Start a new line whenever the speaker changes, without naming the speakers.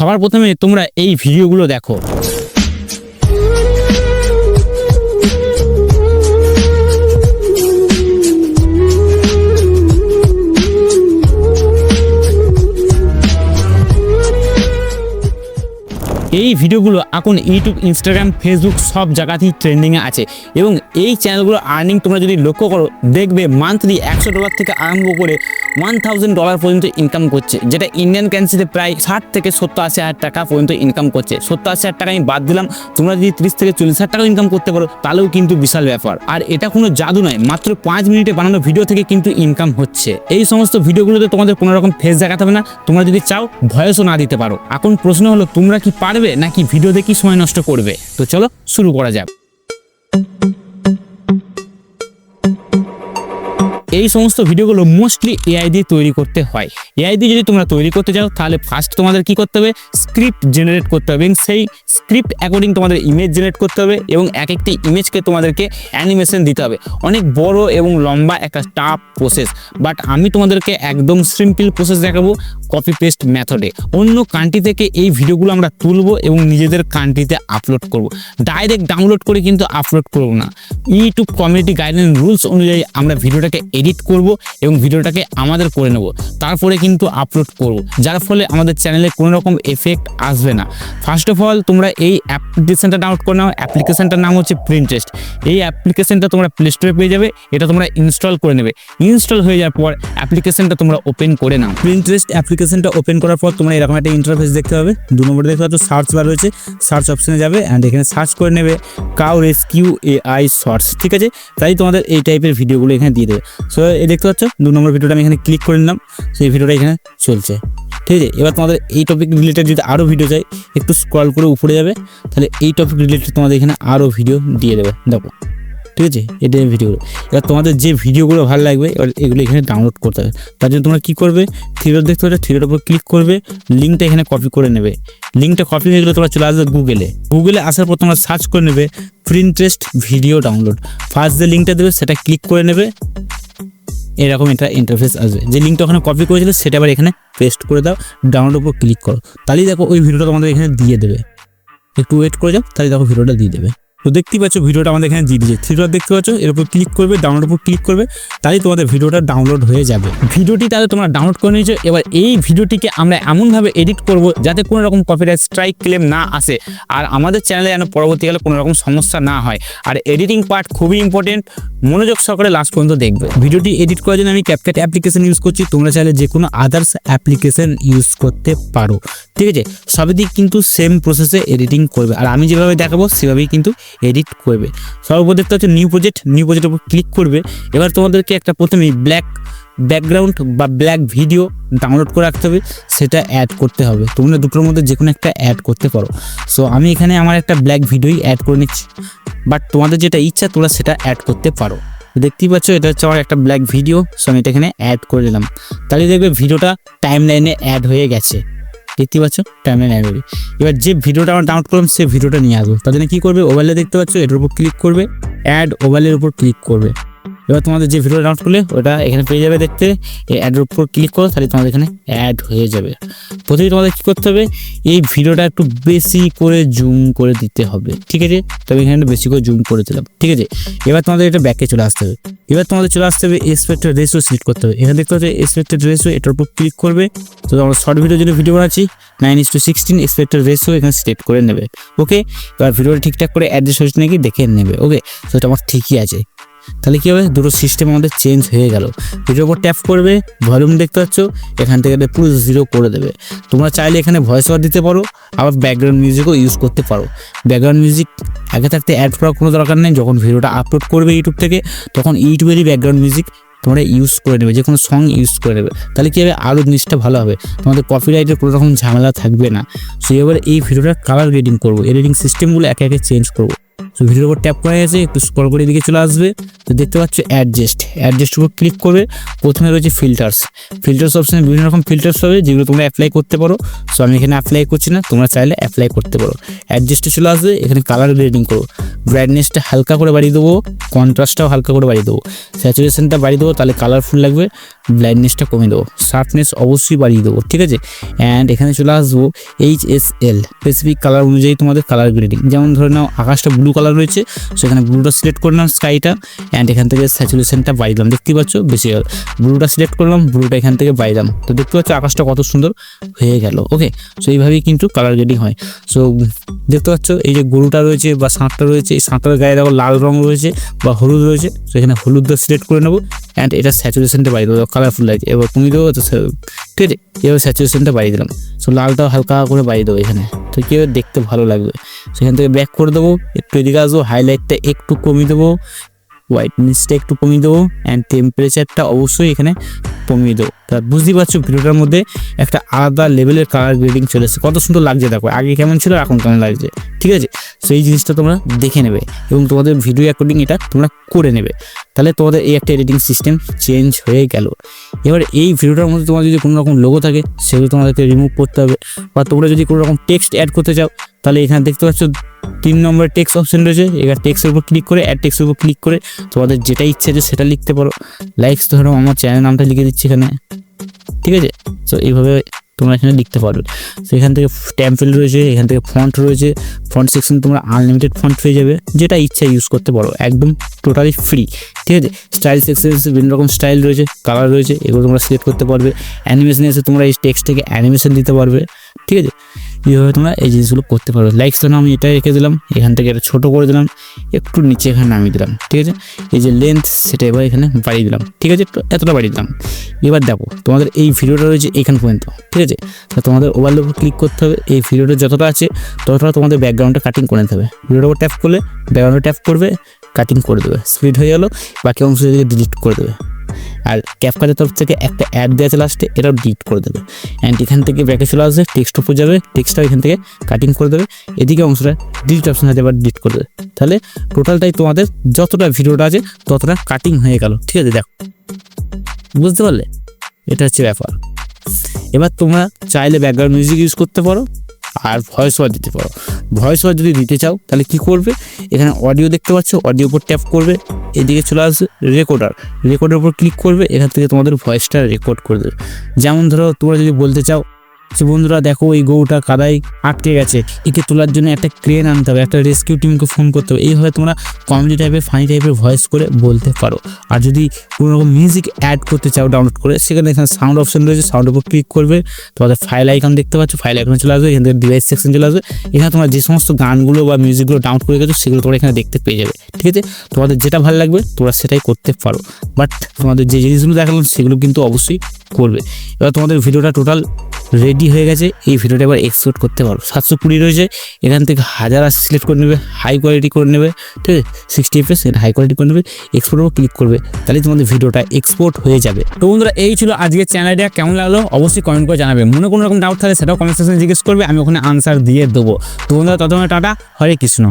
সবার প্রথমে তোমরা এই ভিডিওগুলো দেখো। এই ভিডিওগুলো এখন ইউটিউব, ইনস্টাগ্রাম, ফেসবুক সব জায়গাতেই ট্রেন্ডিংয়ে আছে এবং এই চ্যানেলগুলো আর্নিং তোমরা যদি লক্ষ্য করো, দেখবে মান্থলি একশো ডলার থেকে আরম্ভ করে ওয়ান থাউজেন্ড ডলার পর্যন্ত ইনকাম করছে, যেটা ইন্ডিয়ান কারেন্সিতে প্রায় ষাট থেকে সত্তর আশি হাজার টাকা পর্যন্ত ইনকাম করছে। সত্তর আশি হাজার টাকা আমি বাদ দিলাম, তোমরা যদি ত্রিশ থেকে চল্লিশ হাজার টাকা ইনকাম করতে পারো, তাহলেও কিন্তু বিশাল ব্যাপার। আর এটা কোনো জাদু নয়, মাত্র পাঁচ মিনিটে বানানো ভিডিও থেকে কিন্তু ইনকাম হচ্ছে। এই সমস্ত ভিডিওগুলোতে তোমাদের কোনো রকম ফেস দেখাতে হবে না, তোমরা যদি চাও, ভয়েসও না দিতে পারো। এখন প্রশ্ন হলো, তোমরা কি পারবে, নাকি ভিডিও দেখি সময় নষ্ট করবে? তো চলো, শুরু করা যাক। এই সমস্ত ভিডিওগুলো মোস্টলি এআই দিয়ে তৈরি করতে হয়। এআই দিয়ে যদি তোমরা তৈরি করতে চাও তাহলে ফার্স্ট তোমাদের কি করতে হবে? স্ক্রিপ্ট জেনারেট করতে হবে। এবং সেই স্ক্রিপ্ট অ্যাকর্ডিং তোমাদের ইমেজ জেনারেট করতে হবে এবং এক একটি ইমেজকে তোমাদেরকে অ্যানিমেশন দিতে হবে। অনেক বড় এবং লম্বা একটা টাফ প্রসেস বাট আমি তোমাদেরকে একদম সিম্পল প্রসেস দেখাবো কপি পেস্ট মেথডে অন্য কান্ট্রি থেকে এই ভিডিওগুলো আমরা তুলবো এবং নিজেদের কান্ট্রিতে আপলোড করব। ডাইরেক্ট ডাউনলোড করে কিন্তু আপলোড করব না। ইউটিউব কমিউনিটি গাইডলাইন রুলস অনুযায়ী আমরা ভিডিওটাকে এডিট করব এবং ভিডিওটাকে আমাদের করে নেব। তারপরে কিন্তু আপলোড করব। যার ফলে আমাদের চ্যানেলে কোনো রকম এফেক্ট আসবে না। ফার্স্ট অফ অল তোমরা এই অ্যাপ্লিকেশনটা ডাউনলোড করে নাও। অ্যাপ্লিকেশনটার নাম হচ্ছে প্রিন্টেস্ট এই অ্যাপ্লিকেশনটা তোমরা প্লে স্টোরে পেয়ে যাবে। এটা তোমরা ইনস্টল করে নেবে। ইনস্টল হয়ে যাওয়ার পর অ্যাপ্লিকেশনটা তোমরা ওপেন করে নাও। প্রিন্টারেস্ট অ্যাপ্লিকেশনটা ওপেন করার পর তোমরা এরকম একটা ইন্টারফেস দেখতে পাবে। দু নম্বরে দেখতে পাচ্ছ সার্চ বার রয়েছে। সার্চ অপশনে যাবে অ্যান্ড এখানে সার্চ করে নেবে cow rescue A I shorts ঠিক আছে? তাই তোমাদের এই টাইপের ভিডিওগুলো এখানে দিয়ে দেবে। সো এই দেখতে পাচ্ছ, দু নম্বর ভিডিওটা আমি এখানে ক্লিক করে নিলাম। সেই ভিডিওটা এখানে চলছে। ঠিক আছে? এবার তোমাদের এই টপিক রিলেটেড যদি আরও ভিডিও চাই, একটু স্ক্রল করে উপরে যাবে, তাহলে এই টপিক রিলেটেড তোমাদের এখানে আরও ভিডিও দিয়ে দেবে। দেখো, ঠিক আছে? এটাই ভিডিওগুলো এবার তোমাদের যে ভিডিওগুলো ভালো লাগবে, এবার এগুলো এখানে ডাউনলোড করতে হবে। তার জন্য তোমরা কী করবে? থ্রিডোর দেখতে পাচ্ছ থ্রিডোর উপর ক্লিক করবে লিঙ্কটা এখানে কপি করে নেবে। লিঙ্কটা কপি হয়ে গেলে তোমরা চলে আসবে গুগলে গুগলে আসার পর তোমরা সার্চ করে নেবে প্রিন্টারেস্ট ভিডিও ডাউনলোড ফার্স্ট যে লিঙ্কটা দেবে, সেটা ক্লিক করে নেবে। এরকম একটা ইন্টারফেস আসবে। যে লিঙ্কটা ওখানে কপি করেছিল, সেটা আবার এখানে পেস্ট করে দাও ডাউনলোড উপর ক্লিক করো। তাহলেই দেখো ওই ভিডিওটা তোমাদের এখানে দিয়ে দেবে। একটু ওয়েট করে যাও তাহলে দেখো ভিডিওটা দিয়ে দেবে। তো দেখতেই পাচ্ছ ভিডিওটা আমাদের এখানে দিয়ে দিয়েছে। থ্রি ডট দেখতে পাচ্ছ এর উপর ক্লিক করবে ডাউনলোড উপর ক্লিক করবে, তাহলেই তোমাদের ভিডিওটা ডাউনলোড হয়ে যাবে। ভিডিওটি তাহলে তোমরা ডাউনলোড করে নিয়েছো, এবার এই ভিডিওটিকে আমরা এমনভাবে এডিট করব যাতে কোনো রকম কপিরাইট স্ট্রাইক ক্লেম না আসে আর আমাদের চ্যানেলে যেন পরবর্তীকালে কোনো রকম সমস্যা না হয়। আর এডিটিং পার্ট খুবই ইম্পর্টেন্ট মনোযোগ সহকারে লাস্ট পর্যন্ত দেখবে। ভিডিওটি এডিট করার জন্য আমি ক্যাপকাট অ্যাপ্লিকেশন ইউজ করছি, তোমরা চাইলে যে কোনো আদার্স অ্যাপ্লিকেশন ইউজ করতে পারো। ঠিক আছে? সবই দিক কিন্তু সেম প্রসেসে এডিটিং করবে। আর আমি যেভাবে দেখাবো, সেভাবেই কিন্তু এডিট করবে। সর্বপ্রথম দেখতে হচ্ছে নিউ প্রজেক্ট নিউ প্রজেক্টের উপর ক্লিক করবে। এবার তোমাদেরকে একটা প্রথমেই ব্ল্যাক ব্যাকগ্রাউন্ড বা ব্ল্যাক ভিডিও ডাউনলোড করে রাখতে হবে। সেটা অ্যাড করতে হবে। তোমরা দুটোর মধ্যে যে কোনো একটা অ্যাড করতে পারো। সো আমি এখানে আমার একটা ব্ল্যাক ভিডিওই অ্যাড করে নিচ্ছি। বাট তোমাদের যেটা ইচ্ছা, তোমরা সেটা অ্যাড করতে পারো। দেখতেই পাচ্ছ, এটা হচ্ছে আমার একটা ব্ল্যাক ভিডিও সো আমি এটা এখানে অ্যাড করে দিলাম। তাহলে দেখবে ভিডিওটা টাইম লাইনে অ্যাড হয়ে গেছে। দেখতে পাচ্ছ? টাইম লাইন অ্যাড এবার যে ভিডিওটা আমরা ডাউনলোড করলাম, সেই ভিডিওটা নিয়ে আসব। তার জন্য কী করবে? ওভারলে দেখতে পাচ্ছ, এটার উপর ক্লিক করবে। অ্যাড ওভারলের উপর ক্লিক করবে। এবার তোমাদের যে ভিডিও ডাউনলোড করলে ওটা এখানে পেয়ে যাবে দেখতে। এই অ্যাডের উপর ক্লিক করো, তাহলে তোমাদের এখানে অ্যাড হয়ে যাবে। প্রথমে তোমাদের কী করতে হবে, এই ভিডিওটা একটু বেশি করে জুম করে দিতে হবে, ঠিক আছে? তবে এখানে বেশি করে জুম করে দিলাম, ঠিক আছে? এবার তোমাদের এটা ব্যাকে চলে আসতে হবে। এবার তোমাদের চলে আসতে হবে এসপেক্টেড রেশিও সিলেক্ট করতে হবে। এখানে দেখতে হচ্ছে এসপেক্টেড রেশিও এটার উপর ক্লিক করবে। তো আমরা শর্ট ভিডিও জন্য ভিডিও বানাচ্ছি। Nine is to sixteen expected ratio এখানে সিলেক্ট করে নেবে। ওকে এবার ভিডিওটা ঠিকঠাক করে অ্যাড্রেস হচ্ছে নাকি দেখে নেবে। ওকে তো এটা আমার ঠিকই আছে। তাহলে কী হবে? দুটো সিস্টেম আমাদের চেঞ্জ হয়ে গেল। ভিডিওর উপর ট্যাপ করবে ভলিউম দেখতে পাচ্ছ, এখান থেকে এটা পুরো জিরো করে দেবে। তোমরা চাইলে এখানে ভয়েস ওভার দিতে পারো, আবার ব্যাকগ্রাউন্ড মিউজিকও ইউজ করতে পারো। ব্যাকগ্রাউন্ড মিউজিক আগে থাকতে অ্যাড করার কোনো দরকার নেই, যখন ভিডিওটা আপলোড করবে ইউটিউব থেকে, তখন ইউটিউবেরই ব্যাকগ্রাউন্ড মিউজিক তোমরা ইউজ করে নেবে যে কোনো সং ইউজ করে নেবে। তাহলে কী হবে? আরও জিনিসটা ভালো হবে। তোমাদের কপিরাইটের কোনো রকম ঝামেলা থাকবে না। সো এবার এই ভিডিওটার কালার গ্রেডিং করব এডিটিং সিস্টেমগুলো একে একে চেঞ্জ করব। ভিডিওর উপর ট্যাপ করা গেছে একটু স্ক্রল করে এদিকে চলে আসবে। তো দেখতে পাচ্ছ অ্যাডজাস্ট অ্যাডজাস্ট উপর ক্লিক করবে, প্রথমে রয়েছে ফিল্টার্স ফিল্টার্স অপশানে বিভিন্ন রকম ফিল্টার্স হবে, যেগুলো তোমরা অ্যাপ্লাই করতে পারো। সো আমি এখানে অ্যাপ্লাই করছি না, তোমরা চাইলে অ্যাপ্লাই করতে পারো। অ্যাডজাস্টে চলে আসবে, এখানে কালার গ্রেডিং করো। ব্রাইটনেসটা হালকা করে বাড়িয়ে দেবো কন্ট্রাস্টটাও হালকা করে বাড়িয়ে দেবো। স্যাচুরেশনটা বাড়িয়ে দেবো, তাহলে কালারফুল লাগবে ব্লাইন্ডনেসটা কমিয়ে দেবো। শার্পনেস অবশ্যই বাড়িয়ে দেবো, ঠিক আছে? অ্যান্ড এখানে চলে আসব H S L specific colour অনুযায়ী তোমাদের কালার গ্রেডিং যেমন ধরে নাও, আকাশটা ব্লু কালার রয়েছে। সেখানে ব্লুটা সিলেক্ট করলাম স্কাইটা অ্যান্ড এখান থেকে স্যাচুরেশনটা দিলাম। দেখতে পাচ্ছ? বেশি ব্লুটা সিলেক্ট করলাম ব্লুটা এখান থেকে বাড়িয়ে দিলাম। তো দেখতে পাচ্ছ আকাশটা কত সুন্দর হয়ে গেল। ওকে সো এইভাবেই কিন্তু কালার গ্রেডিং হয়। সো দেখতে পাচ্ছ এই যে গরুটা রয়েছে বা সাঁতটা রয়েছে, এই সাঁতটার গায়ে দেখো লাল রং রয়েছে বা হলুদ রয়েছে। তো এখানে হলুদটা সিলেক্ট করে নেব অ্যান্ড এটা স্যাচুরেশনটা বাড়িয়ে দেবো কালারফুল লাগছে এবার কমিয়ে দেবো, তো ঠিক আছে? এবার স্যাচুরেশনটা বাড়িয়ে দিলাম। সো লালটাও হালকা করে বাড়িয়ে দেবো এখানে। তো কি হবে, দেখতে ভালো লাগবে। সেখান থেকে ব্যাক করে দেবো একটু এদিকে আসব হাইলাইটটা একটু কমিয়ে দেবো হোয়াইটনেসটা একটু কমিয়ে দেবো অ্যান্ড টেম্পারেচারটা অবশ্যই এখানে কমিয়ে দেবো। তা বুঝতেই পারছ ভিডিওটার মধ্যে একটা আলাদা লেভেলের কালার গ্রেডিং চলে এসেছে। কত সুন্দর লাগছে দেখো আগে কেমন ছিল এখন কেমন লাগছে ঠিক আছে? সো এই জিনিসটা তোমরা দেখে নেবে এবং তোমাদের ভিডিও অ্যাকর্ডিং এটা তোমরা করে নেবে। তাহলে তোমাদের এই একটা এডিটিং সিস্টেম চেঞ্জ হয়ে গেল। এবার এই ভিডিওটার মধ্যে তোমার যদি কোনো রকম লোগো থাকে, সেগুলো তোমাদেরকে রিমুভ করতে হবে। বা তোমরা যদি কোনো রকম টেক্সট অ্যাড করতে চাও, তাহলে এখানে দেখতে পাচ্ছ তিন নম্বরের টেক্সট অপশন রয়েছে। এবার টেক্সটের উপর ক্লিক করে অ্যাড টেক্সটের উপর ক্লিক করে তোমাদের যেটা ইচ্ছে আছে সেটা লিখতে পারো। লাইকস ধরো, আমার চ্যানেল নামটা লিখে দিচ্ছি এখানে। ঠিক আছে? তো এইভাবে তোমরা এখানে লিখতে পারবে তো এখান থেকে ট্যাম্পেল রয়েছে, এখান থেকে ফন্ট রয়েছে। ফন্ট সেকশন তোমরা আনলিমিটেড ফন্ট পেয়ে যাবে, যেটা ইচ্ছা ইউজ করতে পারো, একদম টোটালি ফ্রি ঠিক আছে? স্টাইল সেকশন বিভিন্ন রকম স্টাইল রয়েছে কালার রয়েছে, এগুলো তোমরা সিলেক্ট করতে পারবে। অ্যানিমেশন এসে তোমরা এই টেক্সট থেকে অ্যানিমেশন দিতে পারবে। ঠিক আছে? এইভাবে তোমরা এই জিনিসগুলো করতে পারো? লাইকস জন্য আমি এটা রেখে দিলাম। এখান থেকে এটা ছোটো করে দিলাম। একটু নিচে এখানে নামিয়ে দিলাম। ঠিক আছে? এই যে লেন্থ সেটা এবার এখানে বাড়িয়ে দিলাম। ঠিক আছে? একটু এতটা বাড়িয়ে দিলাম। এবার দেখো, তোমাদের এই ভিডিওটা রয়েছে এখান পর্যন্ত। ঠিক আছে? তা তোমাদের ওভারলের উপর ক্লিক করতে হবে। এই ভিডিওটা যতটা আছে, ততটা তোমাদের ব্যাকগ্রাউন্ডটা কাটিং করে নিতে হবে। ভিডিওটার উপর ট্যাপ করলে ব্যাকগ্রাউন্ডে ট্যাপ করবে কাটিং করে দেবে। স্প্লিট হয়ে গেলো। বাকি অংশ ডিলিট করে দেবে। আর ক্যাপকাটের তরফ থেকে একটা অ্যাড দেওয়া আছে লাস্টে এটাও ডিলিট করে দেবে। অ্যান্ড এখান থেকে ব্যাকে চলে আসবে টেক্সট উপর যাবে টেক্সটটাও এখান থেকে কাটিং করে দেবে। এদিকে অংশটা ডিলিট অপশন আছে এবার ডিলিট করে দেবে। তাহলে টোটালটাই তোমাদের যতটা ভিডিওটা আছে, ততটা কাটিং হয়ে গেল। ঠিক আছে, দেখো। বুঝতে পারলে? এটা হচ্ছে ব্যাপার। এবার তোমরা চাইলে ব্যাকগ্রাউন্ড মিউজিক ইউজ করতে পারো, আর ভয়েস ওভার দিতে পারো। ভয়েস ওভার যদি দিতে চাও, তাহলে কি করবে? এখানে অডিও দেখতে পাচ্ছ অডিও উপর ট্যাপ করবে, এদিকে চলে আসবে রেকর্ডার রেকর্ডের উপর ক্লিক করবে, এখান থেকে তোমাদের ভয়েসটা রেকর্ড করে দেবে। যেমন ধরো, তোমরা যদি বলতে চাও যে বন্ধুরা, দেখো এই গরুটা কাদায় আটকে গেছে। একে তোলার জন্য একটা ক্রেন আনতে হবে, একটা রেস্কিউ টিমকে ফোন করতে হবে। এইভাবে তোমরা কমেডি টাইপের ফানি টাইপের ভয়েস করে বলতে পারো। আর যদি কোনো রকম মিউজিক অ্যাড করতে চাও ডাউনলোড করে, সেখানে এখানে সাউন্ড অপশন রয়েছে। সাউন্ডের উপর ক্লিক করবে, তোমাদের ফাইল আইকন দেখতে পাচ্ছ ফাইল আইকনে চলে আসবে, এখান থেকে ডিভাইস সেকশন চলে আসবে। এখানে তোমরা যে সমস্ত গানগুলো বা মিউজিকগুলো ডাউনলোড করে গেছো, সেগুলো তোমরা এখানে দেখতে পেয়ে যাবে। ঠিক আছে? তোমাদের যেটা ভালো লাগবে, তোমরা সেটাই করতে পারো। বাট তোমাদের যে জিনিসগুলো দেখালাম, সেগুলো কিন্তু অবশ্যই করবে। এবার তোমাদের ভিডিওটা টোটাল রেডি হয়ে গেছে। এই ভিডিওটা এবার এক্সপোর্ট করতে পারো। সাতশো কুড়ি রয়েছে, এখান থেকে হাজার আশি সিলেক্ট করে নেবে হাই কোয়ালিটি করে নেবে, ঠিক আছে? সিক্সটি এফএস হাই কোয়ালিটি করে নেবে এক্সপোর্টের উপর ক্লিক করবে। তাহলে তোমাদের ভিডিওটা এক্সপোর্ট হয়ে যাবে। তো বন্ধুরা, এই ছিল আজকের চ্যানেলটা কেমন লাগল? অবশ্যই কমেন্ট করে জানাবে। মনে কোনো রকম ডাউট থাকলে সেটাও কমেন্ট সেকশনে জিজ্ঞেস করবে, আমি ওখানে আনসার দিয়ে দেবো। তো বন্ধুরা, ততক্ষণ টাটা। হরে কৃষ্ণ।